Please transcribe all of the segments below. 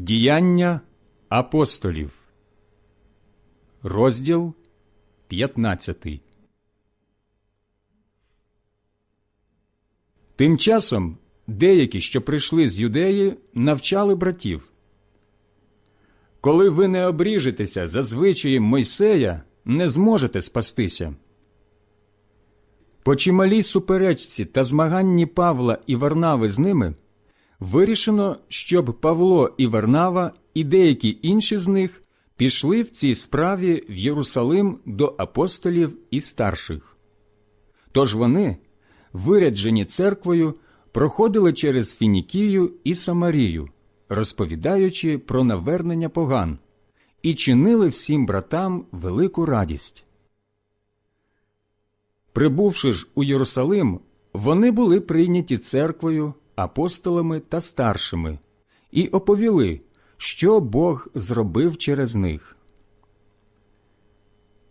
Діяння апостолів, розділ 15. Тим часом деякі, що прийшли з юдеї, навчали братів. Коли ви не обріжетеся за звичаєм Мойсея, не зможете спастися. По чималій суперечці та змаганні Павла і Варнави з ними вирішено, щоб Павло і Варнава і деякі інші з них пішли в цій справі в Єрусалим до апостолів і старших. Тож вони, виряджені церквою, проходили через Фінікію і Самарію, розповідаючи про навернення поган, і чинили всім братам велику радість. Прибувши ж у Єрусалим, вони були прийняті церквою, апостолами та старшими, і оповіли, що Бог зробив через них.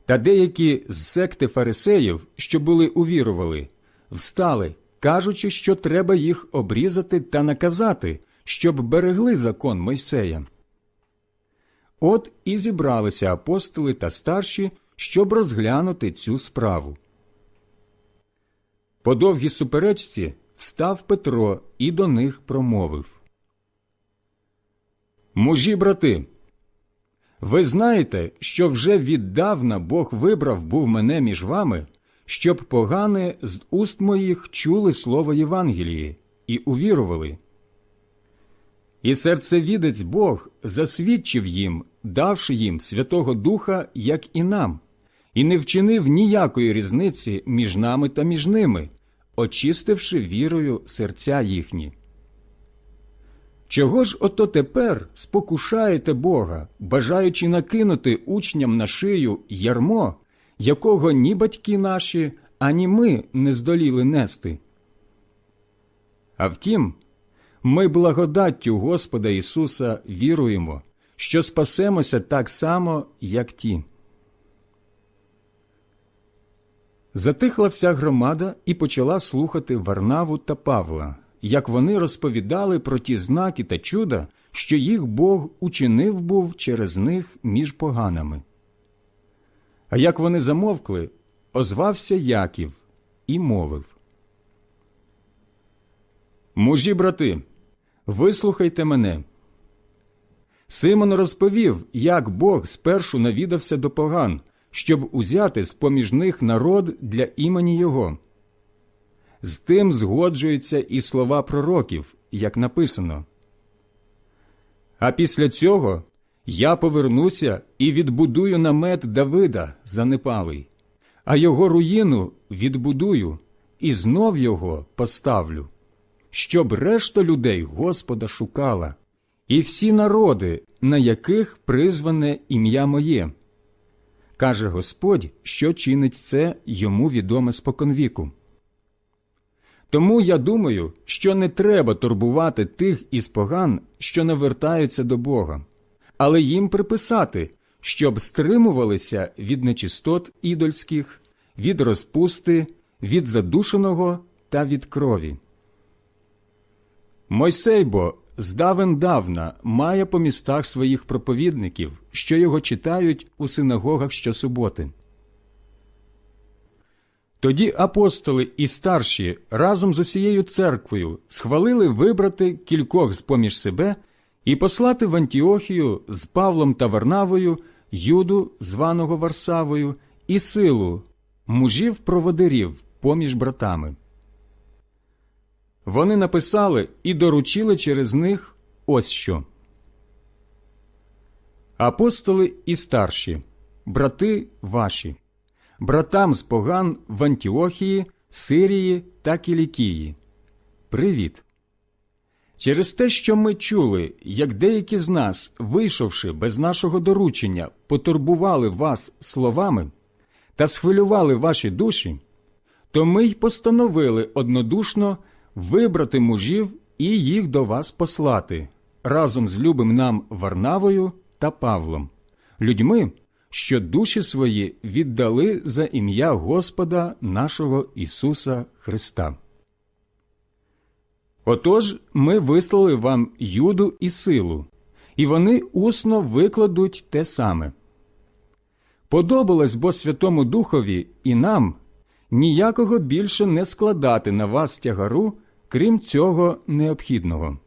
Та деякі з секти фарисеїв, що були увірували, встали, кажучи, що треба їх обрізати та наказати, щоб берегли закон Мойсея. От і зібралися апостоли та старші, щоб розглянути цю справу. По довгій суперечці встав Петро і до них промовив. Мужі брати, ви знаєте, що вже віддавна Бог вибрав був мене між вами, щоб погане з уст моїх чули слово Євангелії і увірували. І серцевідець Бог засвідчив їм, давши їм Святого Духа, як і нам, і не вчинив ніякої різниці між нами та між ними, очистивши вірою серця їхні. Чого ж ото тепер спокушаєте Бога, бажаючи накинути учням на шию ярмо, якого ні батьки наші, ані ми не здоліли нести? А втім, ми благодаттю Господа Ісуса віруємо, що спасемося так само, як ті. Затихла вся громада і почала слухати Варнаву та Павла, як вони розповідали про ті знаки та чуда, що їх Бог учинив був через них між поганами. А як вони замовкли, озвався Яків і мовив Мужі брати, вислухайте мене. Симон розповів, як Бог спершу навідався до поган, щоб узяти з поміж них народ для імені Його. З тим згоджуються і слова пророків, як написано. А після цього я повернуся і відбудую намет Давида занепалий, а його руїну відбудую і знов його поставлю, щоб решта людей Господа шукала, і всі народи, на яких призване ім'я моє. Каже Господь, що чинить це йому відоме споконвіку. Тому я думаю, що не треба турбувати тих із поган, що не вертаються до Бога, але їм приписати, щоб стримувалися від нечистот ідольських, від розпусти, від задушеного та від крові. Мойсей здавен давна має по містах своїх проповідників, що його читають у синагогах щосуботи. Тоді апостоли і старші разом з усією церквою схвалили вибрати кількох з поміж себе і послати в Антіохію з Павлом та Варнавою, Юду, званого Варсавою, і силу, мужів проводирів поміж братами. Вони написали і доручили через них ось що. Апостоли і старші, брати ваші, братам з поган в Антіохії, Сирії та Кілікії. Привіт! Через те, що ми чули, як деякі з нас, вийшовши без нашого доручення, потурбували вас словами та схвилювали ваші душі, то ми й постановили однодушно вибрати мужів і їх до вас послати разом з любим нам Варнавою та Павлом, людьми, що душі свої віддали за ім'я Господа нашого Ісуса Христа. Отож ми вислали вам юду і силу, і вони усно викладуть те саме. Подобалось бо Святому Духові і нам ніякого більше не складати на вас тягару, крім цього необхідного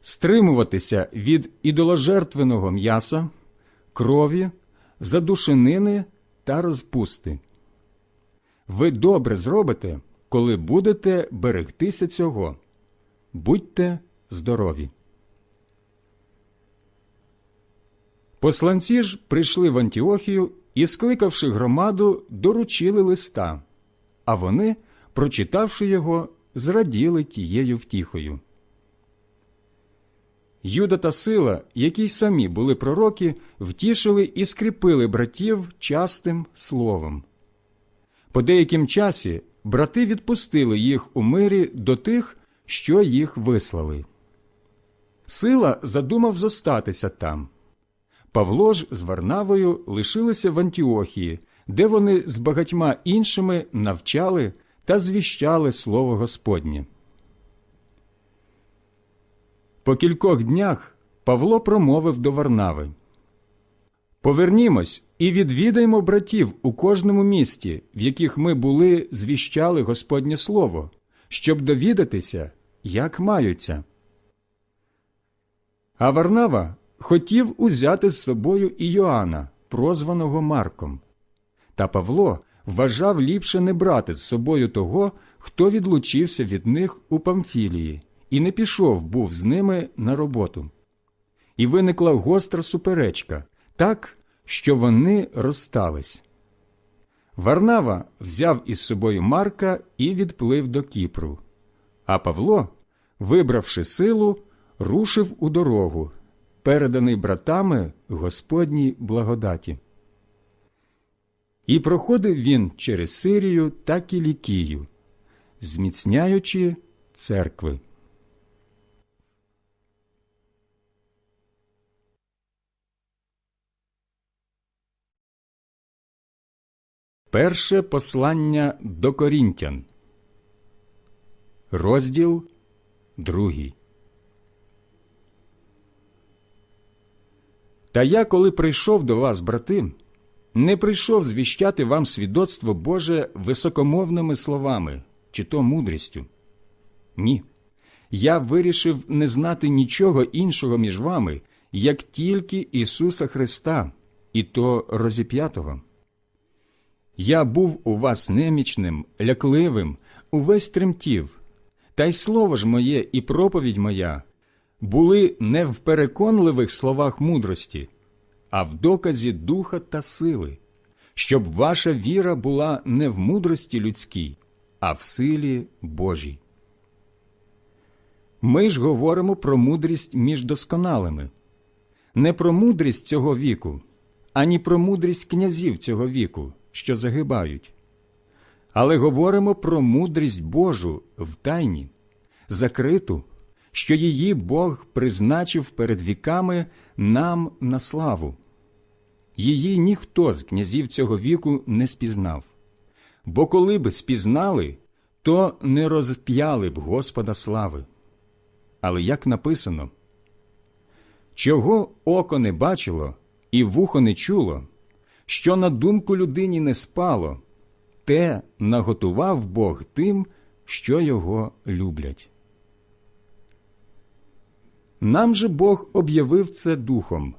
стримуватися від ідоложертвеного м'яса, крові, задушенини та розпусти. Ви добре зробите, коли будете берегтися цього. Будьте здорові. Посланці ж прийшли в Антіохію і, скликавши громаду, доручили листа, а вони, прочитавши його, зраділи тією втіхою. Юда та сила, які й самі були пророки, втішили і скріпили братів частим словом. По деяким часі брати відпустили їх у мирі до тих, що їх вислали. Сила задумав зостатися там. Павло ж з Варнавою лишилися в Антіохії, де вони з багатьма іншими навчали та звіщали слово Господнє. По кількох днях Павло промовив до Варнави Повернімось і відвідаймо братів у кожному місті, в яких ми були, звіщали Господнє Слово, щоб довідатися, як маються. А Варнава хотів узяти з собою і Йоанна, прозваного Марком. Та Павло вважав ліпше не брати з собою того, хто відлучився від них у Памфілії і не пішов був з ними на роботу. І виникла гостра суперечка, так, що вони розстались. Варнава взяв із собою Марка і відплив до Кіпру, а Павло, вибравши силу, рушив у дорогу, переданий братами Господній благодаті. І проходив він через Сирію та Кілікію, зміцняючи церкви. Перше послання до Корінтян, розділ другий. Та я, коли прийшов до вас, брати, не прийшов звіщати вам свідоцтво Боже високомовними словами, чи то мудрістю. Ні. Я вирішив не знати нічого іншого між вами, як тільки Ісуса Христа, і то розіп'ятого. Я був у вас немічним, лякливим, увесь тремтів, та й слово ж моє і проповідь моя були не в переконливих словах мудрості, а в доказі духа та сили, щоб ваша віра була не в мудрості людській, а в силі Божій. Ми ж говоримо про мудрість між досконалими, не про мудрість цього віку, ані про мудрість князів цього віку що загибають, але говоримо про мудрість Божу в тайні, закриту, що її Бог призначив перед віками нам на славу. Її ніхто з князів цього віку не спізнав, бо коли б спізнали, то не розп'яли б Господа слави. Але як написано, чого око не бачило і вухо не чуло, що на думку людині не спало, те наготував Бог тим, що його люблять. Нам же Бог об'явив це духом,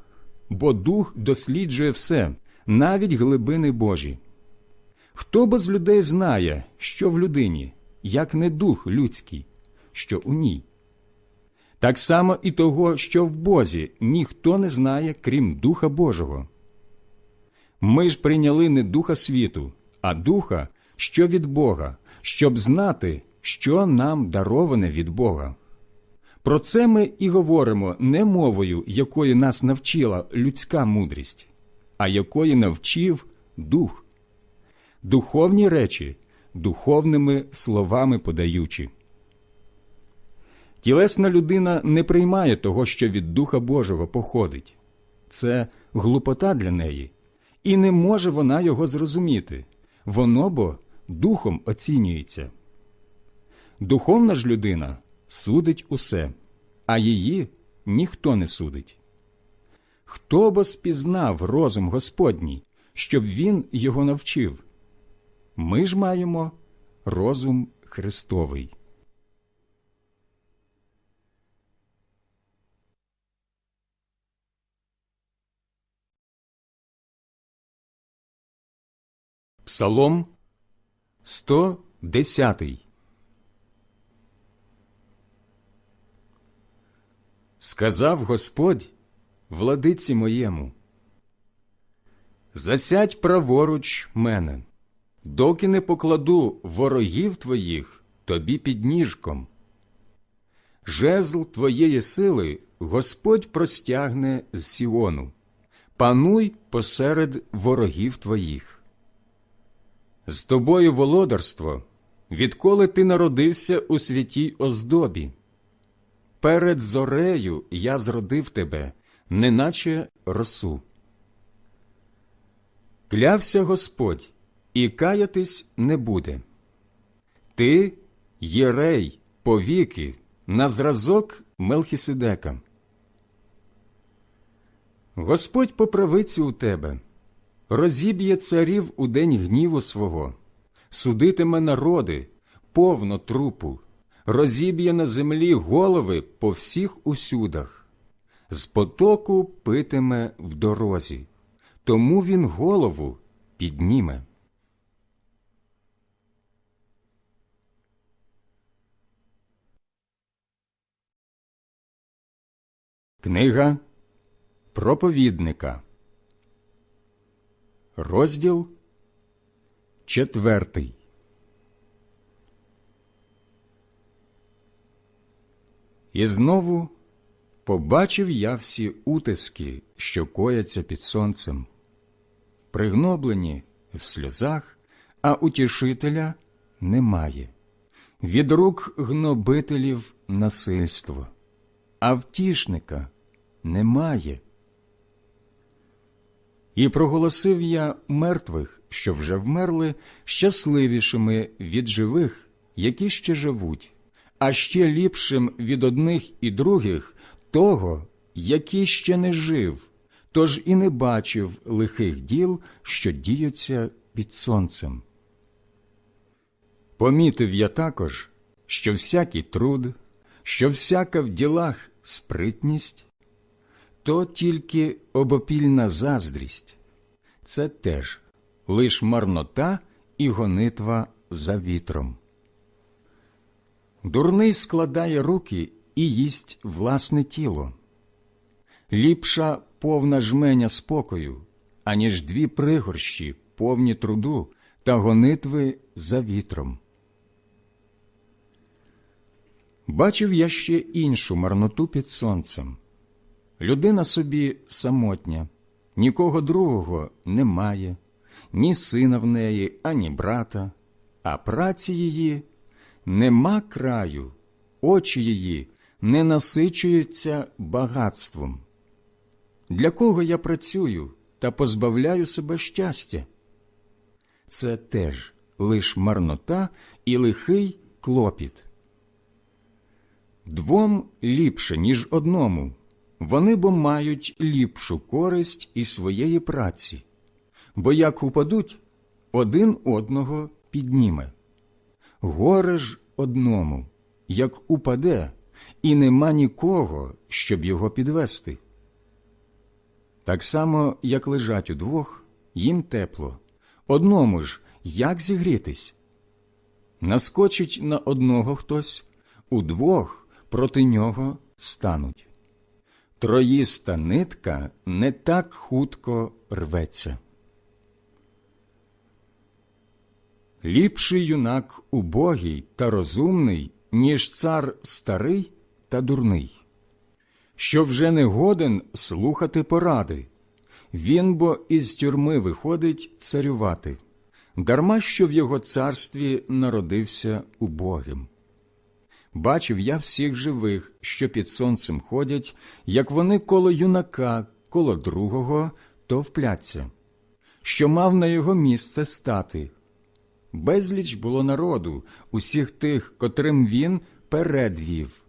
бо дух досліджує все, навіть глибини Божі. Хто бо з людей знає, що в людині, як не дух людський, що у ній? Так само і того, що в Бозі ніхто не знає, крім Духа Божого. Ми ж прийняли не духа світу, а духа, що від Бога, щоб знати, що нам дароване від Бога. Про це ми і говоримо не мовою, якої нас навчила людська мудрість, а якої навчив дух, духовні речі, духовними словами подаючи. Тілесна людина не приймає того, що від Духа Божого походить. Це глупота для неї і не може вона його зрозуміти, воно бо духом оцінюється. Духовна ж людина судить усе, а її ніхто не судить. Хто бо спізнав розум Господній, щоб він його навчив? Ми ж маємо розум Христовий. Псалом 110 Сказав Господь владиці моєму, Засядь праворуч мене, доки не покладу ворогів твоїх тобі під ніжком. Жезл твоєї сили Господь простягне з Сіону, пануй посеред ворогів твоїх. З тобою володарство, відколи ти народився у святій оздобі. Перед зорею я зродив тебе, неначе росу. Клявся Господь, і каятись не буде. Ти єрей повіки, на зразок Мелхіседека. Господь по правиці у тебе, розіб'є царів у день гніву свого, судитиме народи, повно трупу, розіб'є на землі голови по всіх усюдах, з потоку питиме в дорозі, тому він голову підніме. Книга проповідника, розділ четвертий. І знову побачив я всі утиски, що кояться під сонцем, пригноблені в сльозах, а утішителя немає, від рук гнобителів насильство, а втішника немає. І проголосив я мертвих, що вже вмерли, щасливішими від живих, які ще живуть, а ще ліпшим від одних і других того, який ще не жив, тож і не бачив лихих діл, що діються під сонцем. Помітив я також, що всякий труд, що всяка в ділах спритність, то тільки обопільна заздрість, це теж лиш марнота і гонитва за вітром. Дурний складає руки і їсть власне тіло. Ліпша повна жменя спокою, аніж дві пригорщі, повні труду та гонитви за вітром. Бачив я ще іншу марноту під сонцем. Людина собі самотня, нікого другого немає, ні сина в неї, ані брата, а праці її нема краю, очі її не насичуються багатством. Для кого я працюю та позбавляю себе щастя? Це теж лиш марнота і лихий клопіт. Двом ліпше, ніж одному, вони бо мають ліпшу користь із своєї праці, бо як упадуть, один одного підніме. Горе ж одному, як упаде, і нема нікого, щоб його підвести. Так само, як лежать удвох, їм тепло, одному ж як зігрітись? Наскочить на одного хтось, удвох проти нього стануть. Троїста нитка не так хутко рветься. Ліпший юнак убогий та розумний, ніж цар старий та дурний, що вже не годен слухати поради. Він бо із тюрми виходить царювати, дарма що в його царстві народився убогим. Бачив я всіх живих, що під сонцем ходять, як вони коло юнака, коло другого товпляться, що мав на його місце стати. Безліч було народу, усіх тих, котрим він передвів.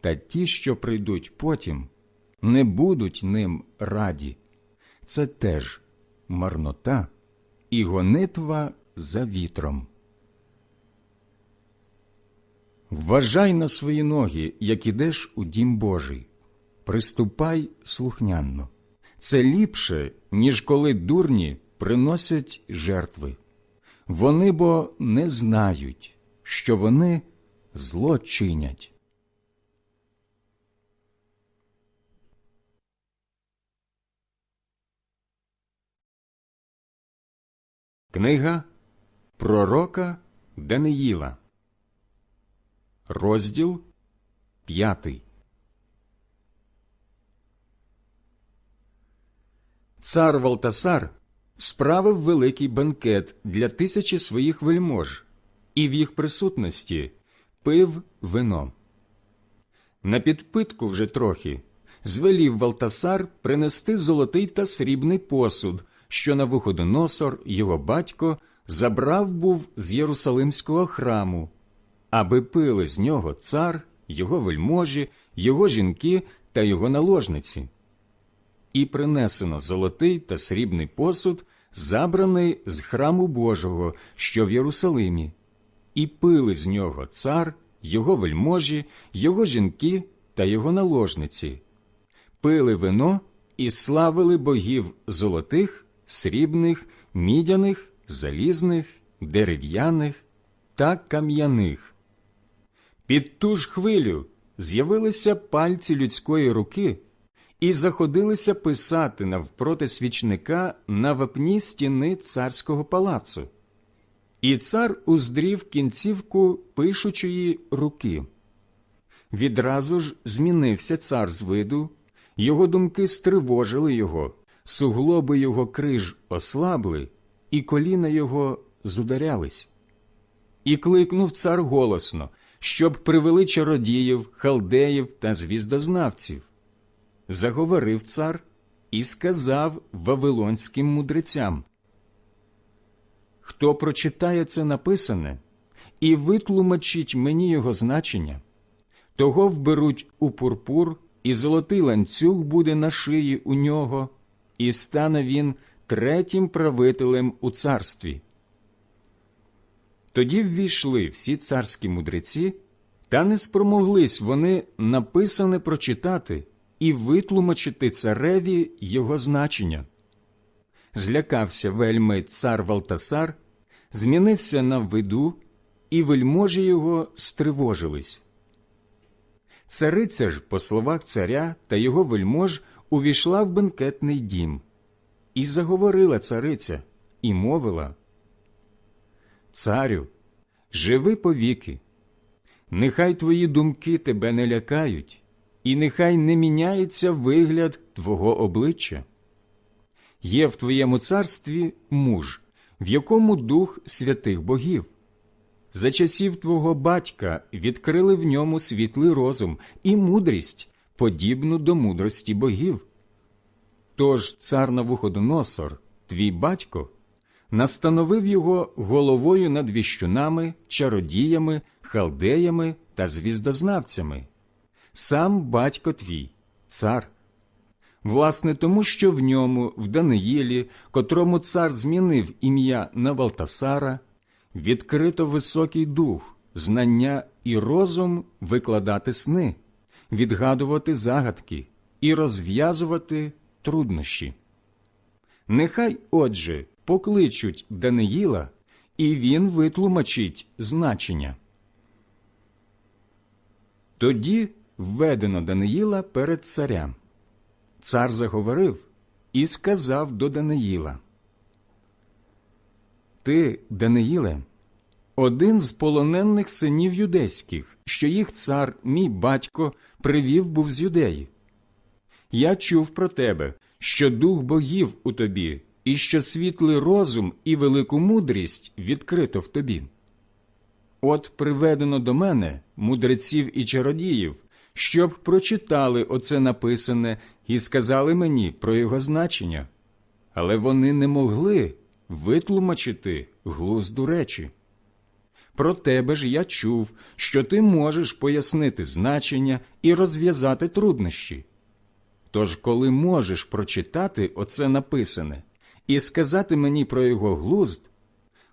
та ті, що прийдуть потім, не будуть ним раді. Це теж марнота і гонитва за вітром. Вважай на свої ноги, як ідеш у дім Божий. Приступай слухнянно. Це ліпше, ніж коли дурні приносять жертви. Вони бо не знають, що вони зло чинять. Книга Пророка Даниїла, розділ п'ятий. Цар Валтасар справив великий бенкет для тисячі своїх вельмож, і в їх присутності пив вино. На підпитку вже трохи звелів Валтасар принести золотий та срібний посуд, що на Навуходоносор, його батько, забрав був з Єрусалимського храму, аби пили з нього цар, його вельможі, його жінки та його наложниці. І принесено золотий та срібний посуд, забраний з храму Божого, що в Єрусалимі, і пили з нього цар, його вельможі, його жінки та його наложниці, пили вино і славили богів золотих, срібних, мідяних, залізних, дерев'яних та кам'яних. Під ту ж хвилю з'явилися пальці людської руки і заходилися писати навпроти свічника на вапні стіни царського палацу. І цар уздрів кінцівку пишучої руки. Відразу ж змінився цар з виду, його думки стривожили його, суглоби його криж ослабли, і коліна його зударялись. І кликнув цар голосно, щоб привели чародіїв, халдеїв та звіздознавців. Заговорив цар і сказав вавилонським мудрецям Хто прочитає це написане і витлумачить мені його значення, того вберуть у пурпур, і золотий ланцюг буде на шиї у нього, і стане він третім правителем у царстві. Тоді ввійшли всі царські мудреці, та не спромоглись вони написане прочитати і витлумачити цареві його значення. Злякався вельми цар Валтасар, змінився на виду, і вельможі його стривожились. Цариця ж, по словах царя та його вельмож, увійшла в бенкетний дім. І заговорила цариця, і мовила Царю, живи повіки, нехай твої думки тебе не лякають, і нехай не міняється вигляд твого обличчя. Є в твоєму царстві муж, в якому дух святих богів. За часів твого батька відкрили в ньому світлий розум і мудрість, подібну до мудрості богів. Тож цар Навуходоносор, твій батько, настановив його головою над віщунами, чародіями, халдеями та звіздознавцями. Сам батько твій, цар. Власне, тому, що в ньому, в Даниїлі, котрому цар змінив ім'я на Валтасара, відкрито високий дух, знання і розум викладати сни, відгадувати загадки і розв'язувати труднощі. Нехай, отже, покличуть Даниїла, і він витлумачить значення. Тоді введено Даниїла перед царем. Цар заговорив і сказав до Даниїла Ти, Даниїле, один з полонених синів юдейських, що їх цар, мій батько, привів був з юдеї. Я чув про тебе, що дух богів у тобі, і що світлий розум і велику мудрість відкрито в тобі. От приведено до мене мудреців і чародіїв, щоб прочитали оце написане і сказали мені про його значення, але вони не могли витлумачити глузду речі. Про тебе ж я чув, що ти можеш пояснити значення і розв'язати труднощі. Тож, коли можеш прочитати оце написане і сказати мені про його глузд,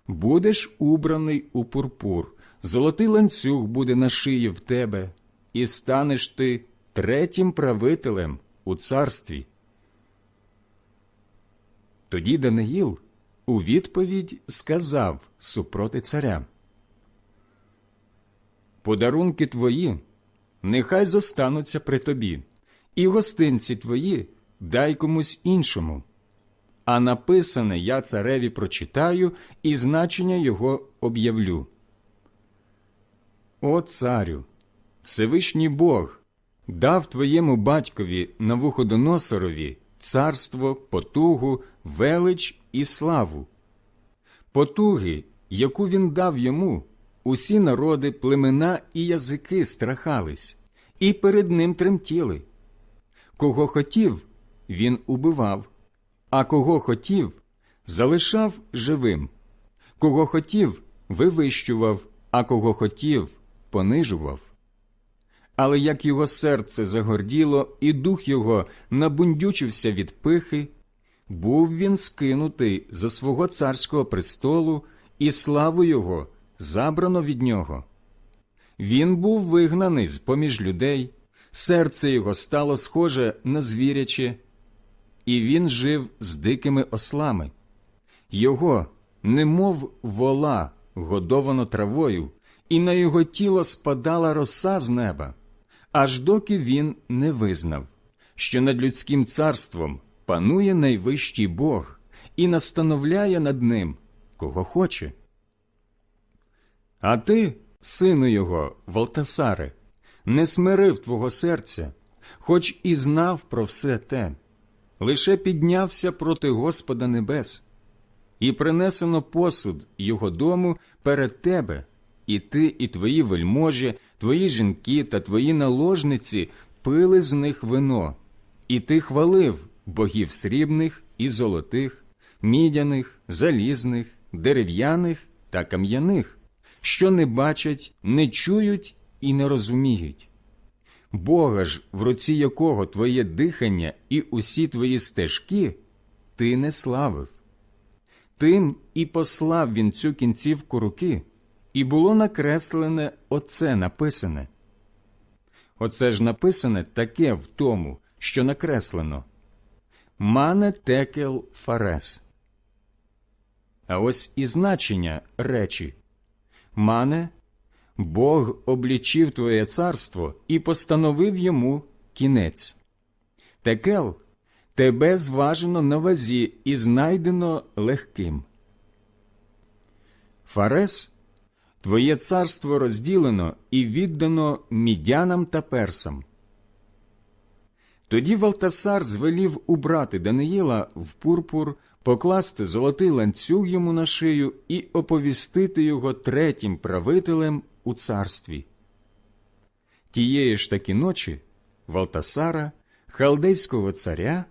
будеш убраний у пурпур, золотий ланцюг буде на шиї в тебе, і станеш ти третім правителем у царстві. Тоді Даниїл у відповідь сказав супроти царя. Подарунки твої нехай зостануться при тобі, і гостинці твої дай комусь іншому. А написане я цареві прочитаю і значення його об'явлю. О царю, Всевишній Бог дав твоєму батькові Навуходоносорові царство, потугу, велич і славу. Потуги, яку він дав йому, усі народи, племена і язики страхались, і перед ним тремтіли. Кого хотів, він убивав, а кого хотів, залишав живим, кого хотів, вивищував, а кого хотів, понижував. Але як його серце загорділо, і дух його набундючився від пихи, був він скинутий зо свого царського престолу, і славу його забрано від нього. Він був вигнаний з поміж людей, серце його стало схоже на звіряче, і він жив з дикими ослами. Його, немов вола, годовано травою, і на його тіло спадала роса з неба, аж доки він не визнав, що над людським царством панує найвищий Бог і настановляє над ним, кого хоче. А ти, сину його, Валтасаре, не смирив твого серця, хоч і знав про все те, лише піднявся проти Господа Небес, і принесено посуд його дому перед тебе, і ти, і твої вельможі, твої жінки та твої наложниці пили з них вино, і ти хвалив богів срібних і золотих, мідяних, залізних, дерев'яних та кам'яних, що не бачать, не чують і не розуміють. Бога ж, в руці якого твоє дихання і усі твої стежки, ти не славив. Тим і послав він цю кінцівку руки, і було накреслене оце написане. Оце ж написане таке в тому, що накреслено Мане текел фарес. А ось і значення речі Мане, Бог облічив твоє царство і постановив йому кінець. Текел тебе зважено на вазі і знайдено легким. Фарес твоє царство розділено і віддано мідянам та персам. Тоді Валтасар звелів убрати Даниїла в пурпур, покласти золотий ланцюг йому на шию і оповістити його третім правителем у царстві. Тієї ж таки ночі Валтасара, халдейського царя,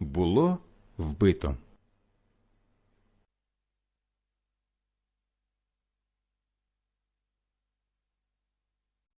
було вбито.